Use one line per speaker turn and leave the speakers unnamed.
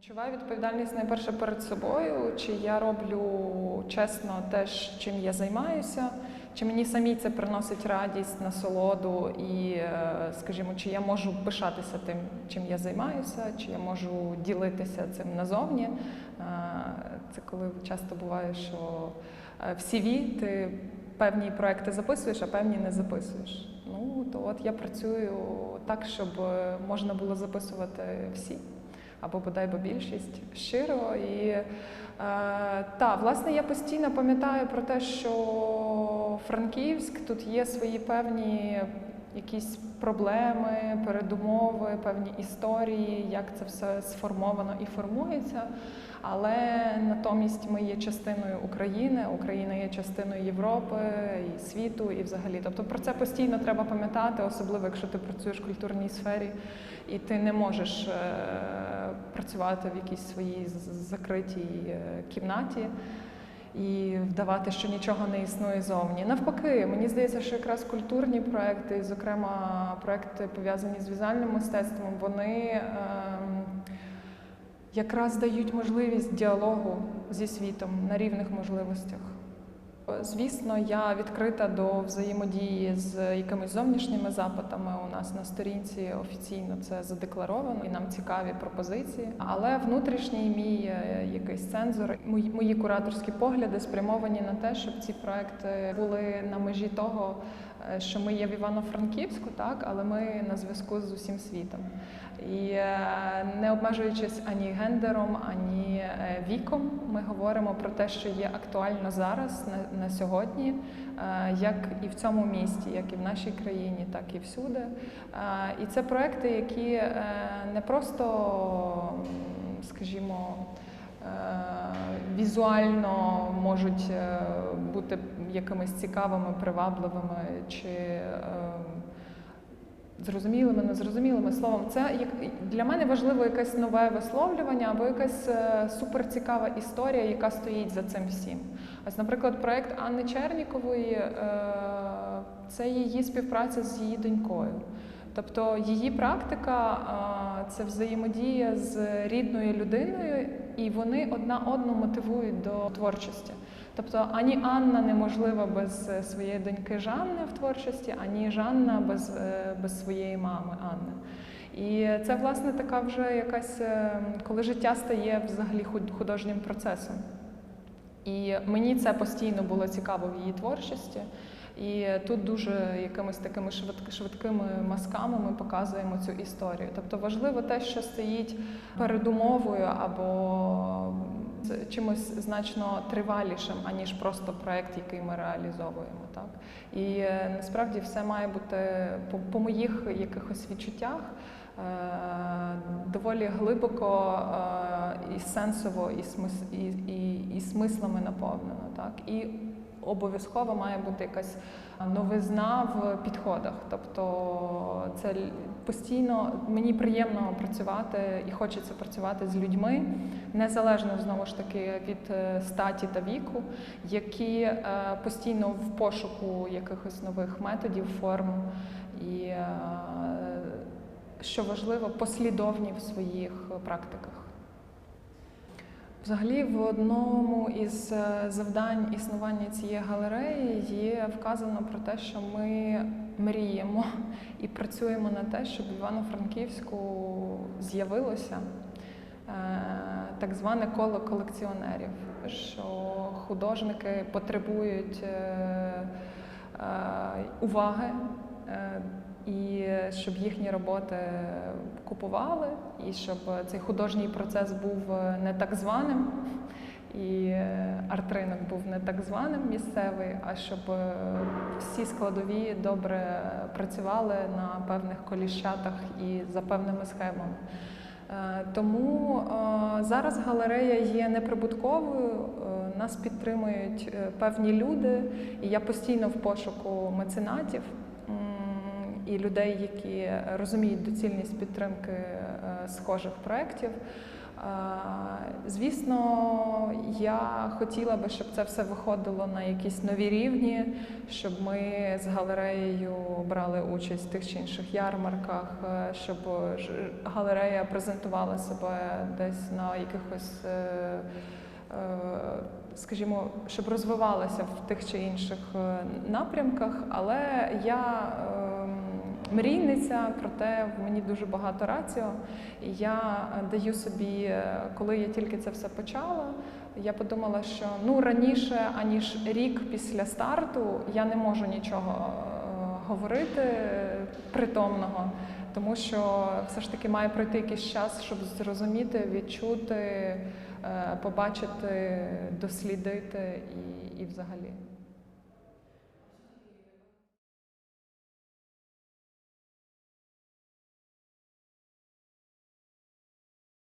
Відчуваю відповідальність найперше перед собою, чи я роблю чесно те, чим я займаюся, чи мені самі це приносить радість, насолоду, і, е, скажімо, чи я можу пишатися тим, чим я займаюся, чи я можу ділитися цим назовні. Е, Це коли часто буває, що е, в CV ти певні проекти записуєш, а певні не записуєш. Ну, то от я працюю так, щоб можна було записувати всі або бодай би більшість щиро. І е, та, власне, я постійно пам'ятаю про те, що Франківськ тут є свої певні якісь проблеми, передумови, певні історії, як це все сформовано і формується. Але натомість ми є частиною України, Україна є частиною Європи і світу, і взагалі. Тобто про це постійно треба пам'ятати, особливо якщо ти працюєш в культурній сфері, і ти не можеш е, працювати в якійсь своїй закритій е, кімнаті. І вдавати, що нічого не існує зовні. Навпаки, мені здається, що якраз культурні проекти, зокрема проекти пов'язані з візуальним мистецтвом, вони ем, якраз дають можливість діалогу зі світом на рівних можливостях. Звісно, я відкрита до взаємодії з якимись зовнішніми запитами. У нас на сторінці офіційно це задекларовано, і нам цікаві пропозиції. Але внутрішній мій е, якийсь мої, мої кураторські погляди спрямовані на те, щоб ці проекти були на межі того, е, що ми є в Івано-Франківську, так, але ми на зв'язку з усім світом. І е, не обмежуючись ані гендером, ані е, віком, ми говоримо про те, що є актуально зараз на, сьогодні, е, як і в цьому місті, як і в нашій країні, так і всюди. І це проекти, які не просто, скажімо, візуально можуть бути якимись цікавими, привабливими чи зрозумілими, незрозумілими словом. Це як для мене важливо якесь нове висловлювання або якась е, суперцікава історія, яка стоїть за цим всім. Ось, наприклад, проект Анни Чернікової е, це її співпраця з її донькою. Тобто її практика е, це взаємодія з рідною людиною, і вони одна одну мотивують до творчості. Тобто ані Анна неможлива без е, своєї доньки Жанни в творчості, ані Жанна без, е, без своєї мами Анни. І це, власне, така вже якась, е, коли життя стає взагалі художнім процесом. І мені це постійно було цікаво в її творчості. І тут дуже якимись такими швидкими мазками ми показуємо цю історію. Тобто важливо те, що стоїть передумовою або чимось значно тривалішим, аніж просто проект, який ми реалізовуємо. Так? І е, насправді все має бути по, по моїх якихось відчуттях. е, Доволі глибоко е, і сенсово, і, смис, і, і, і смислами наповнено. Так? І обов'язково має бути якась новизна в підходах. Тобто це постійно мені приємно працювати і хочеться працювати з людьми, незалежно знову ж таки від е, статі та віку, які е, постійно в пошуку якихось нових методів, форм і е, що важливо, послідовні в своїх практиках. Взагалі, в одному із е, завдань існування цієї галереї є вказано про те, що ми мріємо і працюємо на те, щоб в Івано-Франківську з'явилося е, так зване коло колекціонерів, що художники потребують е, уваги. І щоб їхні роботи купували, і щоб цей художній процес був е, не так званим, і е, арт-ринок був не так званим місцевий, а щоб е, всі складові добре працювали на певних коліщатах і за певними схемами. Тому зараз галерея є неприбутковою, нас підтримують певні люди, і я постійно в пошуку меценатів і людей, які розуміють доцільність підтримки е, схожих проєктів. Звісно, я хотіла би, щоб це все виходило на якісь нові рівні, щоб ми з галереєю брали участь в тих чи інших ярмарках, е, щоб галерея презентувала себе десь на якихось, е, е, скажімо, щоб розвивалася в тих чи інших е, напрямках. Але я ем, мрійниця, проте в мені дуже багато раціо. І я даю собі, коли я тільки це все почала, я подумала, що ну раніше, аніж рік після старту, я не можу нічого е, говорити притомного, тому що все ж таки має пройти якийсь час, щоб зрозуміти, відчути, е, побачити, дослідити і, і взагалі.